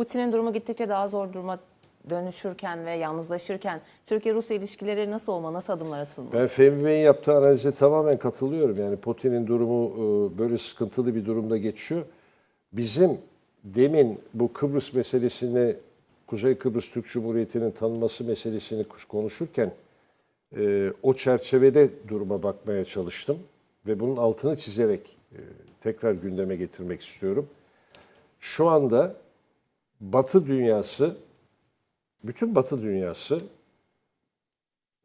Putin'in durumu gittikçe daha zor duruma dönüşürken ve yalnızlaşırken Türkiye-Rusya ilişkileri nasıl olmalı, nasıl adımlar atılmalı? Ben Fehmi Bey'in yaptığı analize tamamen katılıyorum. Yani Putin'in durumu e, böyle sıkıntılı bir durumda geçiyor. Bizim demin bu Kıbrıs meselesini, Kuzey Kıbrıs Türk Cumhuriyeti'nin tanınması meselesini konuşurken e, o çerçevede duruma bakmaya çalıştım. Ve bunun altını çizerek e, tekrar gündeme getirmek istiyorum. Şu anda Batı dünyası, bütün Batı dünyası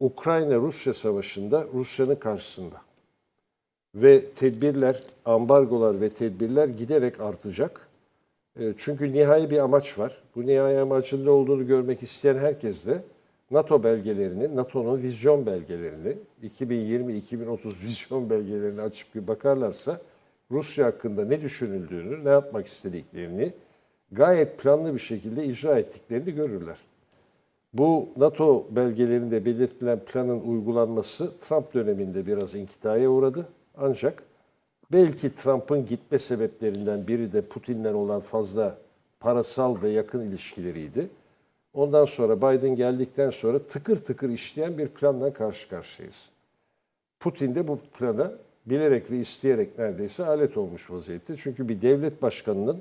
Ukrayna-Rusya savaşında Rusya'nın karşısında. Ve tedbirler, ambargolar ve tedbirler giderek artacak. E, Çünkü nihai bir amaç var. Bu nihai amacın ne olduğunu görmek isteyen herkes de NATO belgelerini, NATO'nun vizyon belgelerini, 2020-2030 vizyon belgelerini açıp bir bakarlarsa Rusya hakkında ne düşünüldüğünü, ne yapmak istediklerini gayet planlı bir şekilde icra ettiklerini görürler. Bu NATO belgelerinde belirtilen planın uygulanması Trump döneminde biraz inkitaya uğradı. Ancak belki Trump'ın gitme sebeplerinden biri de Putin'le olan fazla parasal ve yakın ilişkileriydi. Ondan sonra Biden geldikten sonra tıkır tıkır işleyen bir planla karşı karşıyayız. Putin de bu plana bilerek ve isteyerek neredeyse alet olmuş vaziyette. Çünkü bir devlet başkanının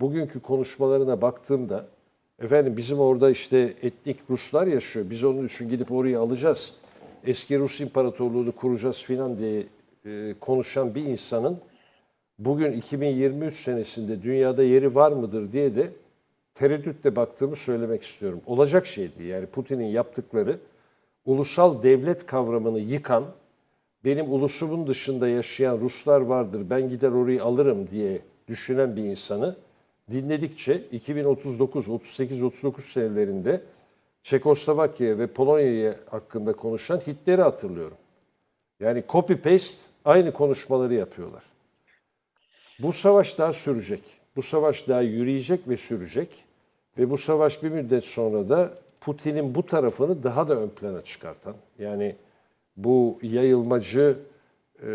bugünkü konuşmalarına baktığımda efendim bizim orada işte etnik Ruslar yaşıyor. Biz onun için gidip orayı alacağız. Eski Rus İmparatorluğunu kuracağız filan diye e, konuşan bir insanın bugün 2023 senesinde dünyada yeri var mıdır diye de tereddütle baktığımı söylemek istiyorum. Olacak şeydi. Yani Putin'in yaptıkları ulusal devlet kavramını yıkan, benim ulusumun dışında yaşayan Ruslar vardır, ben gider orayı alırım diye düşünen bir insanı dinledikçe 2039, 38, 39 senelerinde Çekoslovakya ve Polonya hakkında konuşan Hitler'i hatırlıyorum. Yani copy paste aynı konuşmaları yapıyorlar. Bu savaş daha sürecek. Bu savaş daha yürüyecek ve sürecek. Ve bu savaş bir müddet sonra da Putin'in bu tarafını daha da ön plana çıkartan, yani bu yayılmacı, e,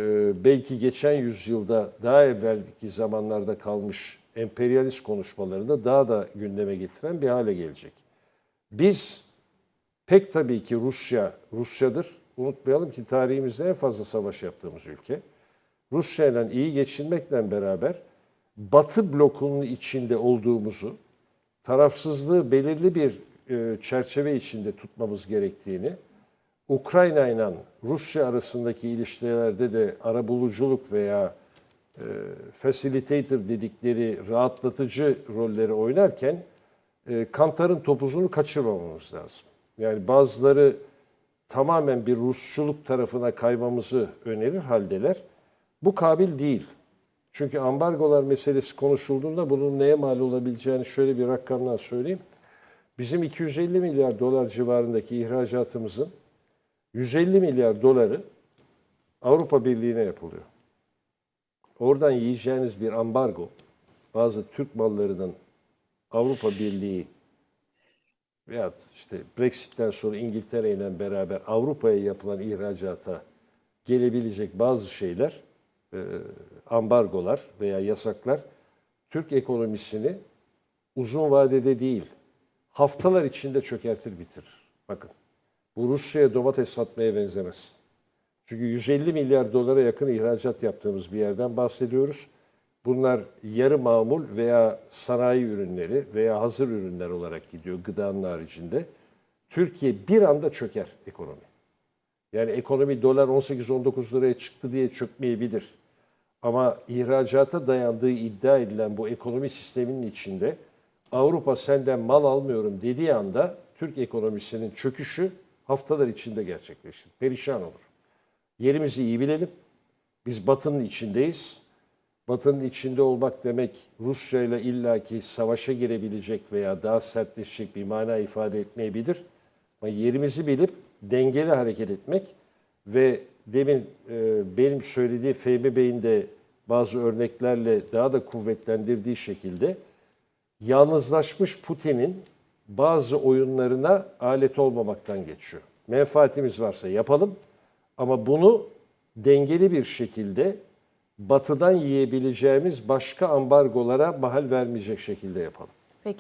belki geçen yüzyılda daha evvelki zamanlarda kalmış emperyalist konuşmalarını daha da gündeme getiren bir hale gelecek. Biz pek tabii ki Rusya, Rusya'dır. Unutmayalım ki tarihimizde en fazla savaş yaptığımız ülke. Rusya ile iyi geçinmekle beraber Batı blokunun içinde olduğumuzu, tarafsızlığı belirli bir e, çerçeve içinde tutmamız gerektiğini, Ukrayna ile Rusya arasındaki ilişkilerde de arabuluculuk veya e, facilitator dedikleri rahatlatıcı rolleri oynarken e, Kantar'ın topuzunu kaçırmamamız lazım. Yani bazıları tamamen bir Rusçuluk tarafına kaymamızı önerir haldeler. Bu kabil değil. Çünkü ambargolar meselesi konuşulduğunda bunun neye mal olabileceğini şöyle bir rakamdan söyleyeyim. Bizim 250 milyar dolar civarındaki ihracatımızın 150 milyar doları Avrupa Birliği'ne yapılıyor. Oradan yiyeceğiniz bir ambargo, bazı Türk mallarının Avrupa Birliği veya işte Brexit'ten sonra İngiltere ile beraber Avrupa'ya yapılan ihracata gelebilecek bazı şeyler, e, ambargolar veya yasaklar Türk ekonomisini uzun vadede değil, haftalar içinde çökertir bitirir. Bakın, bu Rusya'ya domates satmaya benzemez. Çünkü 150 milyar dolara yakın ihracat yaptığımız bir yerden bahsediyoruz. Bunlar yarı mamul veya sanayi ürünleri veya hazır ürünler olarak gidiyor gıdanın haricinde. Türkiye bir anda çöker ekonomi. Yani ekonomi dolar 18-19 liraya çıktı diye çökmeyebilir. Ama ihracata dayandığı iddia edilen bu ekonomi sisteminin içinde Avrupa senden mal almıyorum dediği anda Türk ekonomisinin çöküşü haftalar içinde gerçekleşir. Perişan olur. Yerimizi iyi bilelim. Biz Batı'nın içindeyiz. Batı'nın içinde olmak demek Rusya ile illaki savaşa girebilecek veya daha sertleşecek bir mana ifade etmeyebilir. Ama yerimizi bilip dengeli hareket etmek ve demin e, benim söylediği Fehmi Bey'in de bazı örneklerle daha da kuvvetlendirdiği şekilde yalnızlaşmış Putin'in bazı oyunlarına alet olmamaktan geçiyor. Menfaatimiz varsa yapalım ama bunu dengeli bir şekilde batıdan yiyebileceğimiz başka ambargolara mahal vermeyecek şekilde yapalım.